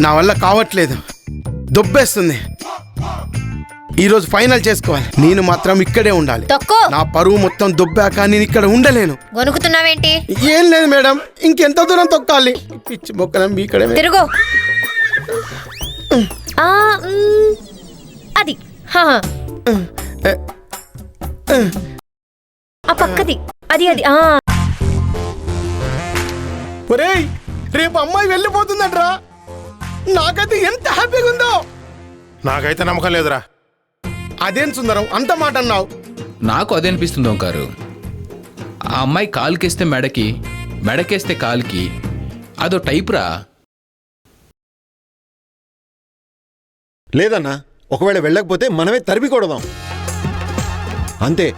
నా వల్ల కావట్లేదు. దొబ్బేస్తుంది. ఈరోజు ఫైనల్ చేసుకోవాలి. నేను మాత్రం ఇక్కడే ఉండాలి. తొక్కో. నా పరువు మొత్తం దొబ్బాక నేను ఇక్కడ ఉండలేను. గొనుకుతున్నావేంటి ఏం లేదు మేడం ఇంకెంత దూరం తొక్కాలి? పిచ్చి మొక్కలం ఇక్కడే తిరుగు. ఆ, మ్, అది. హా, ఆ పక్కది. అది అది ఆ. ఒరేయ్ రేపు అమ్మాయి వెళ్ళిపోతుందంట్రా. నాకైతే ఎంత హ్యాపీగా ఉందో. నాకైతే నమ్మకం లేదురా. అదేం సుందరం అంత మాట అన్నావు. నాకు అదే అనిపిస్తుంది ఓంకారు. ఆ అమ్మాయి కాలుకేస్తే మెడకి మెడకేస్తే కాలుకి అదో టైప్ రా లేదన్నా ఒకవేళ వెళ్ళకపోతే మనమే తరిమి కొడదాం. అంతే.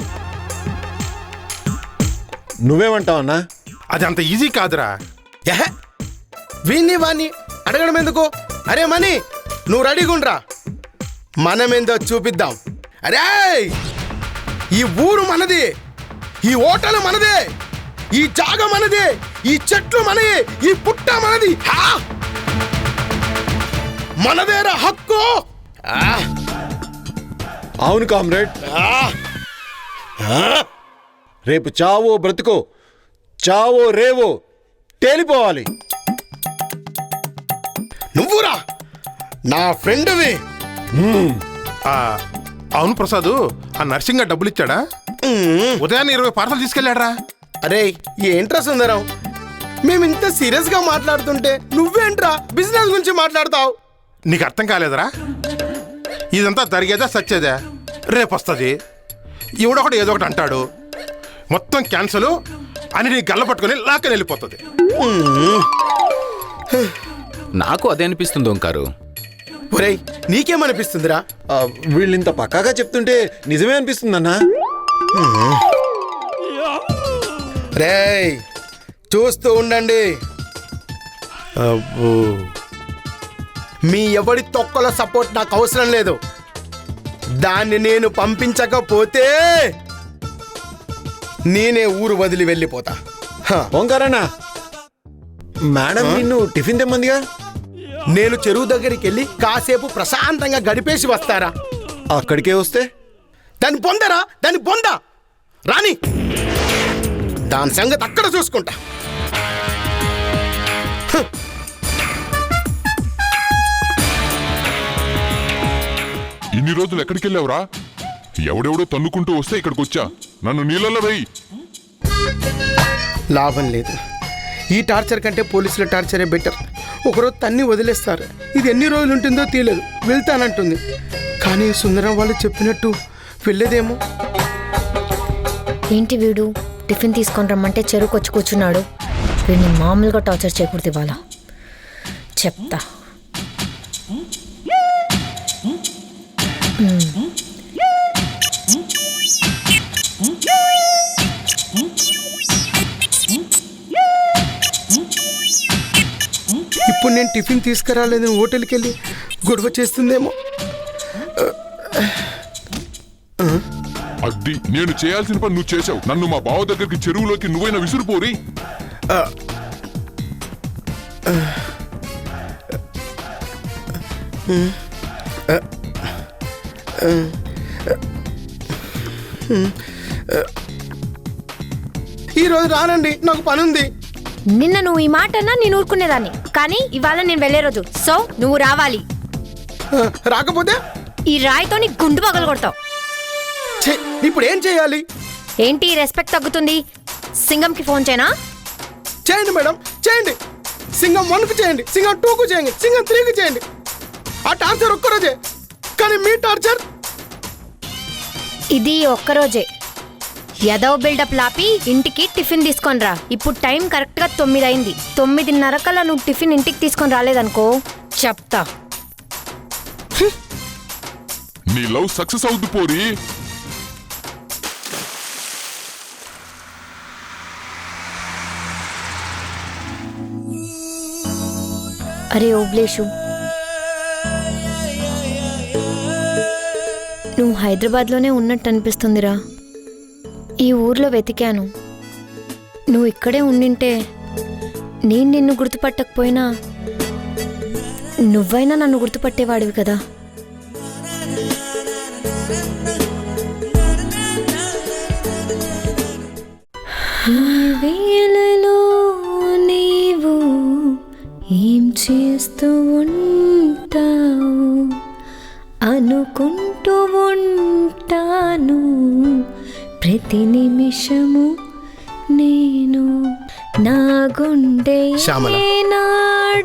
నువ్వేమంటావన్నా? అది అంత ఈజీ కాదురా. ఎహె వీన్ని వాణ్ణి అడగడం ఎందుకు? అరే మనీ నువ్వు రెడీగుండ్రా మనమేందో చూపిద్దాం. అరే ఈ ఊరు మనది ఈ హోటల్ మనదే ఈ జాగ మనది ఈ చెట్లు మనది ఈ పుట్ట మనది! మనదేరా హక్కు! అవును కామ్రేడ్! రేపు చావో బ్రతుకో చావో రేవో తేలిపోవాలి. నువ్వురా! నా ఫ్రెండ్వి. అవును ప్రసాద్ ఆ నర్సింగ్ డబ్బులు ఇచ్చాడా ఉదయాన్నే ఇరవై పార్సల్ తీసుకెళ్ళాడరా. అరే ఏంట్రా సుందరం? మేము ఇంత సీరియస్గా మాట్లాడుతుంటే నువ్వేంట్రా బిజినెస్ గురించి మాట్లాడతావు? నీకు అర్థం కాలేదురా. ఇదంతా జరిగేదా సచ్చేదా? రేపు వస్తుంది ఈవిడొకటి ఏదో ఒకటి అంటాడు. మొత్తం క్యాన్సల్ అని నీ గల్ల పట్టుకొని లాక్కని వెళ్ళిపోతుంది నాకు అదే అనిపిస్తుంది ఓంకారు. ఒరేయ్ నీకేమనిపిస్తుందిరా? ఆ, వీళ్ళింత పక్కాగా చెప్తుంటే నిజమే అనిపిస్తుందన్నా? రేయ్ చూస్తూ ఉండండి. మీ ఎవడి తొక్కల సపోర్ట్ నాకు అవసరం లేదు. దాన్ని నేను పంపించకపోతే నేనే ఊరు వదిలి వెళ్ళిపోతా. హ. ఓంకారన్నా మేడం నిన్ను టిఫిన్ తెమ్మందిగా? నేను చెరువు దగ్గరికి వెళ్ళి కాసేపు ప్రశాంతంగా గడిపేసి వస్తారా? అక్కడికే వస్తే? దాన్ని పొందరా? దాన్ని పొందా! రాని దాని సంగతి అక్కడ చూసుకుంటా. ఇన్ని రోజులు ఎక్కడికి వెళ్ళావురా? ఎవడెవడో తన్నుకుంటూ వస్తే ఇక్కడికి వచ్చా నన్ను నీళ్ళల్లో వెయ్యి లాభం లేదు. ఈ టార్చర్ కంటే పోలీసుల టార్చరే బెటర్. ఒకరోజు తన్ని వదిలేస్తారు. ఇది ఎన్ని రోజులు ఉంటుందో తెలియదు వెళ్తానంటుంది. కానీ సుందరం వాళ్ళు చెప్పినట్టు వెళ్ళేదేమో. ఏంటి వీడు? టిఫిన్ తీసుకొని రమ్మంటే చెరుకు వచ్చి కూర్చున్నాడు. వీడిని మామూలుగా టార్చర్ చేయకూడదు ఇవాళ. చెప్తా. ఇప్పుడు నేను టిఫిన్ తీసుకురాలేదని హోటల్కి వెళ్ళి గొడవ చేస్తుందేమో. అద్ది నేను చేయాల్సిన పని నువ్వు చేసావు నన్ను మా బావ దగ్గరికి చెరువులోకి నువ్వైనా విసురుపోరి. ఈ రోజు రానండి నాకు పని ఉంది నిన్న నువ్వు ఈ మాట అన్నా నేను ఊరుకునేదాన్ని. కానీ ఇవాళ నేను వెళ్ళే రోజు. సో నువ్వు రావాలి. రాకపోతే? ఈ రాయితో నీ గుండు పగలు కొడతావు. ఇప్పుడు ఏం చేయాలి? ఏంటి రెస్పెక్ట్ తగ్గుతుంది? సింగంకి ఫోన్ చేయనా? చేయండి మేడం చేయండి. సింగం వన్కు చేయండి సింగం టూకు చేయండి సింగం త్రీకి చేయండి. ఆ టార్చర్ ఒక్కరోజే కానీ మీ టార్చర్? ఇది ఒక్కరోజే. యదవ్ బిల్డప్ లాపి ఇంటికి టిఫిన్ తీసుకొని రా ఇప్పుడు టైం కరెక్ట్గా తొమ్మిది అయింది తొమ్మిదిన్నర కల్లా నువ్వు టిఫిన్ ఇంటికి తీసుకొని రాలేదనుకో చెప్తా. నీ లవ్ సక్సెస్ అవుద్ది పోరి. అరే ఓబ్లేషు. నువ్వు హైదరాబాద్లోనే ఉన్నట్టు అనిపిస్తుందిరా. ఈ ఊర్లో వెతికాను. నువ్వు ఇక్కడే ఉండింటే నేను నిన్ను గుర్తుపట్టకపోయినా నువ్వైనా నన్ను గుర్తుపట్టేవాడివి కదా. వేళలో నీవు ఏం చేస్తూ ఉంటావు? అనుకుంటూ ఉంటాను. ప్రతి నిమిషము నేను నా గుండె శ్యామల,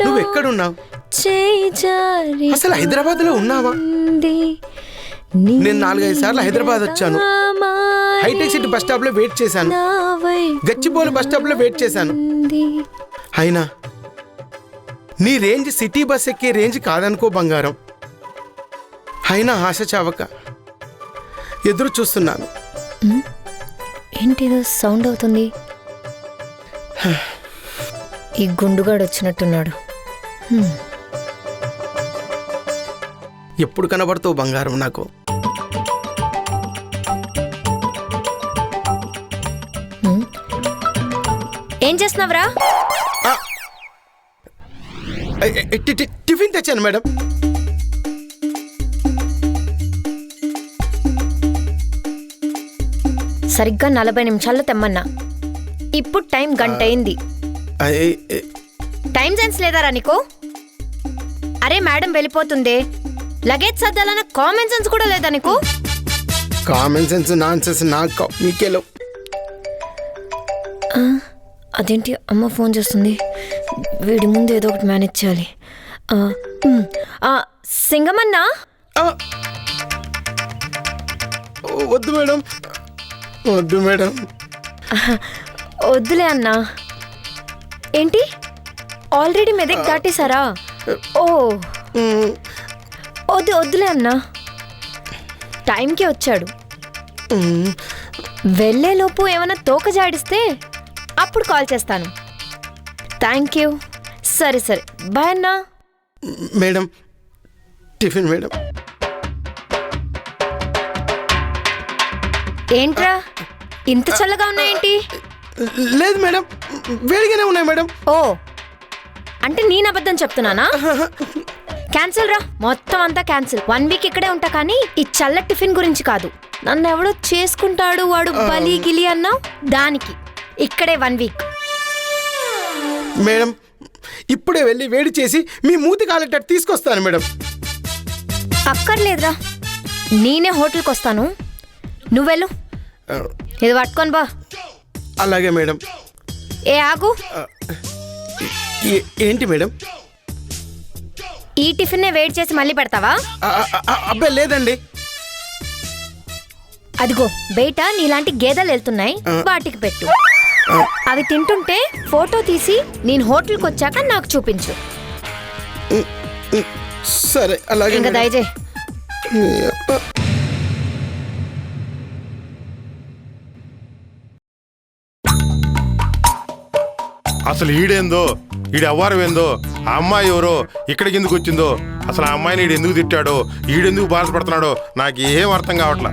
నువ్వు ఎక్కడున్నావు చేయి జారి అసలు హైదరాబాద్లో ఉన్నావా? ఉంది. నేను నాలుగైదు సార్లు హైదరాబాద్ వచ్చాను హైటెక్ సిటీ బస్ స్టాప్లో వెయిట్ చేశాను. నా వైపు గచ్చిబౌలి బస్ స్టాప్లో వెయిట్ చేశాను. ఉంది. అయినా నీ రేంజ్ సిటీ బస్ ఎక్కే రేంజ్ కాదనుకో బంగారం. అయినా ఆశ చావక ఎదురు చూస్తున్నాను. ఏంటిదో సౌండ్ అవుతుంది. ఈ గుండుగాడు వచ్చినట్టున్నాడు. ఎప్పుడు కనబడుతావు బంగారం నాకు. ఏం చేస్తున్నావురా? టిఫిన్ తెచ్చాను మేడం. సరిగ్గా నలభై నిమిషాల్లో తెమ్మన్నా. ఇప్పుడు టైం గంట అయింది. టైం సెన్స్ లేదారా నీకు? అరే మేడం వెళ్ళిపోతుందే. లగేజ్ సర్దాలన్న కామన్ సెన్స్ కూడా లేదా నీకు? కామన్ సెన్స్ నాన్ సెన్స్ నాకు. నీకేలో అదేంటి అమ్మ ఫోన్ చేస్తుంది? వీడి ముందు ఏదో ఒకటి మేనేజ్ చేయాలి. సింగమన్నా? వద్దు మేడం. వద్దు మేడం. వద్దులే అన్నా. ఏంటి? ఆల్రెడీ మెదక్ దాటేశారా? ఓ. వద్దు వద్దులే అన్నా. టైంకి వచ్చాడు. వెళ్ళేలోపు ఏమైనా తోక జాడిస్తే అప్పుడు కాల్ చేస్తాను. Thank you. సరే సరే. బాయ్ అన్నా. Madam tiffin madam. ఏంట్రా? ఇంత చల్లగా ఉన్నాయేంటి? లేదు మేడం వేడిగానే ఉన్నాయి మేడం. ఓ అంటే నేను అబద్ధం చెప్తున్నానా? క్యాన్సిల్ రా మొత్తం అంతా క్యాన్సిల్. వన్ వీక్ ఇక్కడే ఉంటా కానీ ఈ చల్ల టిఫిన్ గురించి కాదు. నన్ను ఎవడో చేసుకుంటాడు వాడు బలి గిలి అన్నావు? దానికి. ఇక్కడే వన్ వీక్. మేడం ఇప్పుడే వెళ్ళి వేడి చేసి మీ మూతి కాలేటట్టు తీసుకొస్తాను మేడం. అక్కర్లేదురా. నేనే హోటల్కి వస్తాను. నువ్వెళ్ళు. ఇది పట్టుకొని బా అలాగే మేడం. ఏ ఆగు. ఏంటి మేడం? ఈ టిఫిన్నే వెయిట్ చేసి మళ్ళీ పెడతావా? ఆ, ఆ, ఆ, అబ్బే లేదండి. అదిగో బయట నీలాంటి గేదెలు వెళ్తున్నాయి. వాటికి పెట్టు. అవి తింటుంటే ఫోటో తీసి నేను హోటల్కి వచ్చాక నాకు చూపించు. సరే అలాగే ఇంకా మేడం. అసలు ఈడేందో? ఈడు అవ్వారం ఏందో ఆ అమ్మాయి ఎవరో? ఇక్కడికి ఎందుకు వచ్చిందో? అసలు ఆ అమ్మాయిని ఈడు ఎందుకు తిట్టాడో? ఈడెందుకు బాధపడుతున్నాడో? నాకు ఏం అర్థం కావట్లా.